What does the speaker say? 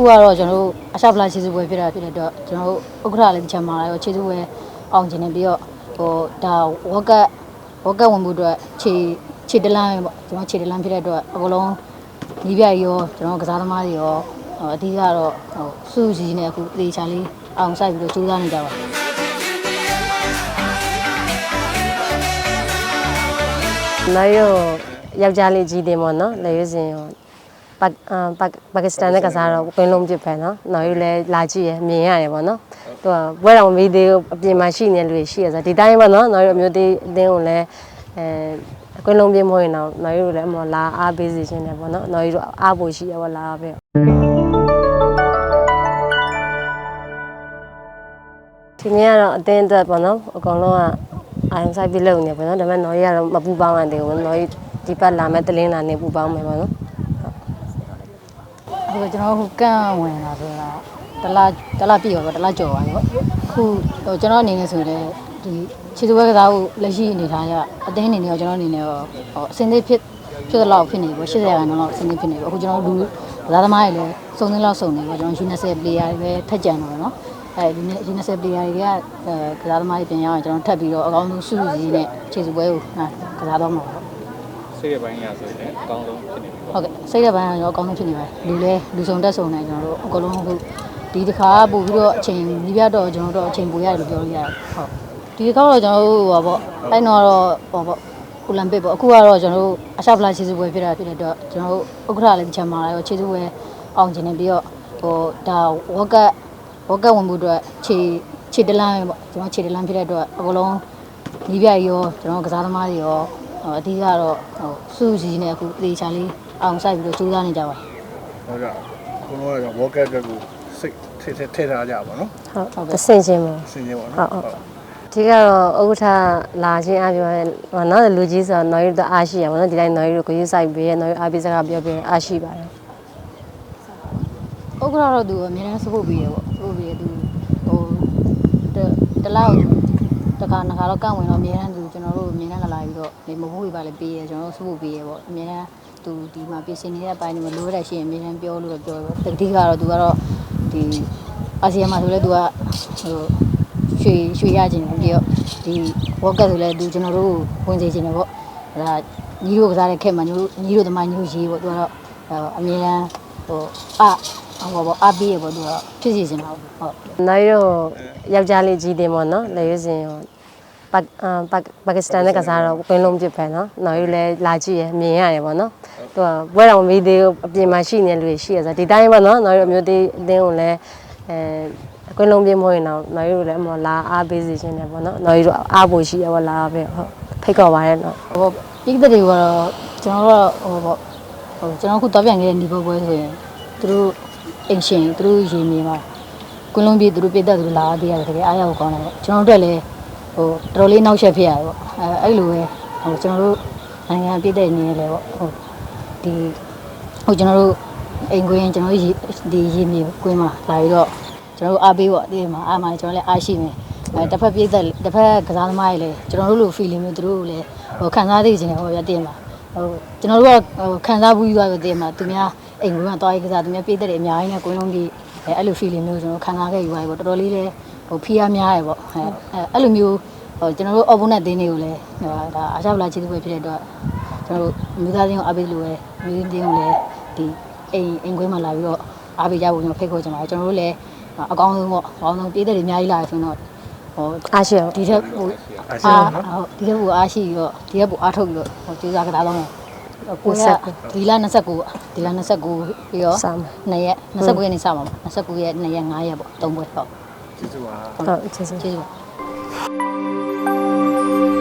အခုကတော့ကျွန်တော်တို့အရှောက်ဖလားခြေစပွဲဖြစ်တာဖြစ်တဲ့အတွက်ကျွန်တော်တို့ဥက္ကဋ္ဌလည်းတစ်ချက်မှာရောခြေစပွဲအောင်ကျင်နေပြီးတော့ဟိုဒါဝက်ကတ်ဝက်ကတ်ဝင်မှုအတွက်ခြေခြေတလန်းပဲပေါ့ကျွန်တော်ခြေတလန်းဖြစ်တဲ့အတွက်အကုန်လုံးညီပြရောကျွန်တော်ကစားသမားတွေရောဟိုအဓိကတော့ဟိုစုစည်းနေအခုတေချာလေးအောင်ဆိုင်ပြီးတော့ကြိုးစားနေကြပါနောက်ရောယောက်ျားလေးကြီးတယ်ပေါ့နော်လက်ရွေးစင်ရော ပါအာပါပါကစ္စတန်နဲ့ကစားတော့ပင်လုံးပြစ်ပဲနော်နောက်ယူလဲလာကြည့်ရမြင်ရတယ်ပေါ့နော်သူကဘွဲတော်မီးသေးကိုအပြင်မှာရှိနေလူတွေရှိရဆိုဒီတိုင်းပေါ့နော်နောက်ယူအမျိုးသေးအတင်းကိုလည်းအဲအကွင်းလုံးပြင်းမဟုတ်ရင်တော့နောက်ယူလည်းအမော်လာအားပေးစီခြင်းတယ်ပေါ့နော်နောက်ယူတော့အားဖို့ရှိရပေါ့လာပဲဒီနေ့ကတော့အတင်းအတွက်ပေါ့နော်အကောင်လုံးကအာရုံစိုက်ပြီးလုပ်နေပေါ့နော်ဒါပေမဲ့နော်ကြီးကတော့မပူပေါင်းရသေးဘူးနော်ကြီးဒီပတ်လာမဲ့တလင်းလာနေပူပေါင်းမယ်ပေါ့နော် အခုကျွန်တော်ဟိုကန့်ဝင်လာဆိုတော့တလားတလားပြည့်ပါတော့တလားကြော်ပါရောခုဟိုကျွန်တော်အနေနဲ့ဆိုရင်ဒီခြေစပွဲကစားဖို့လက်ရှိအနေထားရအတင်းအနေနဲ့ရောကျွန်တော်အနေနဲ့ရောဟိုအစင်းသေးဖြစ်ဖြစ်တော့ဖြစ်နေပေါ့80ရာခိုင်နှုန်းလောက်အစင်းသေးဖြစ်နေပေါ့အခုကျွန်တော်လူကစားသမားတွေလည်းစုံစင်းလောက်စုံနေပေါ့ကျွန်တော် U20 player တွေပဲထက်ကြံတော့နော်အဲဒီ U20 player တွေကအဲကစားသမားတွေပြန်ရောက်ရင်ကျွန်တော်ထပ်ပြီးတော့အကောင်းဆုံးစုစည်းနဲ့ခြေစပွဲကိုကစားတော့မှာပေါ့ စိတ်ရပိုင်းရဆိုရင်အကောင်းဆုံးဖြစ်နေပြီပေါ့ဟုတ်ကဲ့စိတ်ရပိုင်းကတော့အကောင်းဆုံးဖြစ်နေပါတယ်လူလဲလူစုံတက်စုံနေကျွန်တော်တို့အကုန်လုံးအခုဒီတစ်ခါပို့ပြီးတော့အချိန်ကြီးပြတော့ကျွန်တော်တို့အချိန်ပိုရတယ်လို့ပြောလို့ရတယ်ဟုတ်ဒီတစ်ခါတော့ကျွန်တော်တို့ဟောပေါ့အဲ့တော့ဟောပေါ့အိုလံပစ်ပေါ့အခုကတော့ကျွန်တော်တို့အရှောက်ဖလားခြေစပွဲဖြစ်တာဖြစ်တဲ့အတွက်ကျွန်တော်တို့ဥက္ကဋ္ဌလည်းတစ်ချက်မှာရောခြေစပွဲအောင်ကျင်နေပြီးတော့ဟိုဒါဝက်ကတ်ဝက်ကတ်ဝင်မှုအတွက်ခြေခြေတလန်းပဲပေါ့ကျွန်တော်ခြေတလန်းဖြစ်တဲ့အတွက်အကုန်လုံးညီပြရောကျွန်တော်ကစားသမားတွေရောဟို အဓိကတော့ဟိုစုစည်းနေအခုတေချာလေးအောင်ဆိုင်ပြီးတော့ကြိုးစားနေကြပါဟုတ်ကဲ့ခုနကဝေါ်ကတ်အတွက်ကိုစိတ်ထည့်ထည့်ထည့်ထားကြပါတော့ဟုတ်တဆင်ချင်းပေါ့စင်ကြပါဟုတ်နော်ဟုတ်ဒီကတော့ဥက္ကဋ္ဌလာခြင်းအပြောရင်ဟောနော်လူကြီးဆိုတော့နော်ရီတော့အားရှိရပါတော့ဒီတိုင်းနော်ရီတို့ကိုကြီးဆိုင်ပေးရနော်ရီအားပေးစကားပြောပြရင်အားရှိပါတယ်ဥက္ကဋ္ဌတော့သူအများနဲ့စပုတ်ပြီးရပေါ့စပုတ်ပြီးရသူဟိုတတလောက်တခါနှစ်ခါတော့ကန့်ဝင်တော့အများနဲ့သူကျွန် တော်တို့အများနဲ့လာလာပြီးတော့ဒီမဟုတ်ဘူးပါလေပေးရကျွန်တော်တို့စပုတ်ပြီးရပေါ့အများနဲ့သူဒီမှာပြင်ဆင်နေတဲ့အပိုင်းတွေမှာလိုရတဲ့ရှိရင်အများနဲ့ပြောလို့တော့ပြောပေါ့တတိကတော့သူကတော့ဒီအာဆီယံမှာဆိုလဲသူကဟိုရွှေရွှေရခြင်းပြီးတော့ဒီဝက်ကတ်ဆိုလဲသူကျွန်တော်တို့ဝင်စေခြင်းတယ်ပေါ့ဒါညီတို့ကစားတဲ့ခက်မှာညီတို့ညီတို့သမားညီတို့ရေးပေါ့သူကတော့အမြဲတမ်းဟိုအဟောပေါ့အပေးရပေါ့သူကဖြစ်စီခြင်းတော့ဟုတ်နော်ရီတို့ယောက်ျားလေးကြီးတယ်ပေါ့နော်လက်ရွေးစင်ရော ပါအာပါပါကစ္စတန်နဲ့ကစားတော့ပင်လုံးပြစ်ပဲနော်နော်ယူလဲလာကြည့်ရမြင်ရတယ်ပေါ့နော်သူကဘွဲတော်မီးသေးကိုအပြင်မှာရှိနေလူတွေရှိရဆိုဒီတိုင်းပေါ့နော်နော်ယူအမျိုးသေးအတင်းကိုလည်းအဲအကွင်းလုံးပြင်းမဟုတ်ရင်တော့နော်ယူလည်းအမော်လာအားပေးစီခြင်းတယ်ပေါ့နော်နော်ယူတော့အားဖို့ရှိရပေါ့လာပဲဟုတ်ဖိတ်ခေါ်ပါတယ်နော်ဟိုပြည်သက်တွေကတော့ကျွန်တော်တို့ဟိုပေါ့ဟိုကျွန်တော်ခုတော့ပြန်ခဲ့တဲ့ဒီဘပွဲဆိုရင်သူတို့အင်ရှင်သူတို့ရေမြေမှာကွန်းလုံးပြေသူတို့ပြည်သက်သူတို့လာသေးရတယ်တကယ်အားရဖို့ကောင်းတယ်ပေါ့ကျွန်တော်တို့တက်လည်း ဟိုတော်တော်လေးနောက်ဆက်ဖြစ်ရတယ်ပေါ့အဲအဲ့လိုပဲဟိုကျွန်တော်တို့နိုင်ငံပြည်သက်နေရလေပေါ့ဟိုဒီဟိုကျွန်တော်တို့အိမ်ကွင်းကျွန်တော်တို့ဒီရေမြေကွင်းမှာလာပြီးတော့ကျွန်တော်တို့အားပေးပေါ့ဒီမှာအားမှာကျွန်တော်လည်းအားရှိမယ်အဲတစ်ဖက်ပြည်သက်တစ်ဖက်ကစားသမားတွေလည်းကျွန်တော်တို့လို feeling မျိုးသူတို့လည်းဟိုခံစားသိချင်တယ်ဟိုပြတင်ပါဟိုကျွန်တော်တို့ကဟိုခံစားဘူးသွားပြီးတင်ပါသူများအိမ်ကွင်းမှာသွားရေးကစားသူများပြည်သက်တွေအများကြီးနဲ့ကွင်းလုံးကြီးအဲအဲ့လို feeling မျိုးကျွန်တော်ခံစားခဲ့ယူပါပေါ့တော်တော်လေးလည်း ဟိုဖီးအားများရပေါ့အဲအဲ့လိုမျိုးဟိုကျွန်တော်တို့ opponent တင်းတွေကိုလည်းဒါအားချပလာချစ်သူပဲဖြစ်တဲ့အတွက်ကျွန်တော်တို့မိသားစုကိုအားပေးလို့ပဲမိသားစုတင်းကိုလည်းဒီအိမ်အိမ်ကွင်းမှာလာပြီးတော့အားပေးကြဖို့ကျွန်တော်ဖိတ်ခေါ်ချင်ပါတယ်ကျွန်တော်တို့လည်းအကောင်းဆုံးပေါ့အကောင်းဆုံးပြည်သက်တွေအများကြီးလာဆိုတော့ဟိုအားရှိရပေါ့ဒီထက်ဟိုအားဟုတ်ဒီထက်ဟိုအားရှိပြီးတော့ဒီထက်ဟိုအားထုတ်ပြီးတော့ဟိုကြိုးစားကြတာတော့မယ်ကိုရဒီလ29ဒီလ29ပြီးတော့စမ်းမယ်2ရက်29ရက်နေစမှာပါ29ရက်2ရက်5ရက်ပေါ့3ပွဲဟု တ်ကျေးဇူးပါဟုတ်ကျေးဇူးကျေးဇူးပါ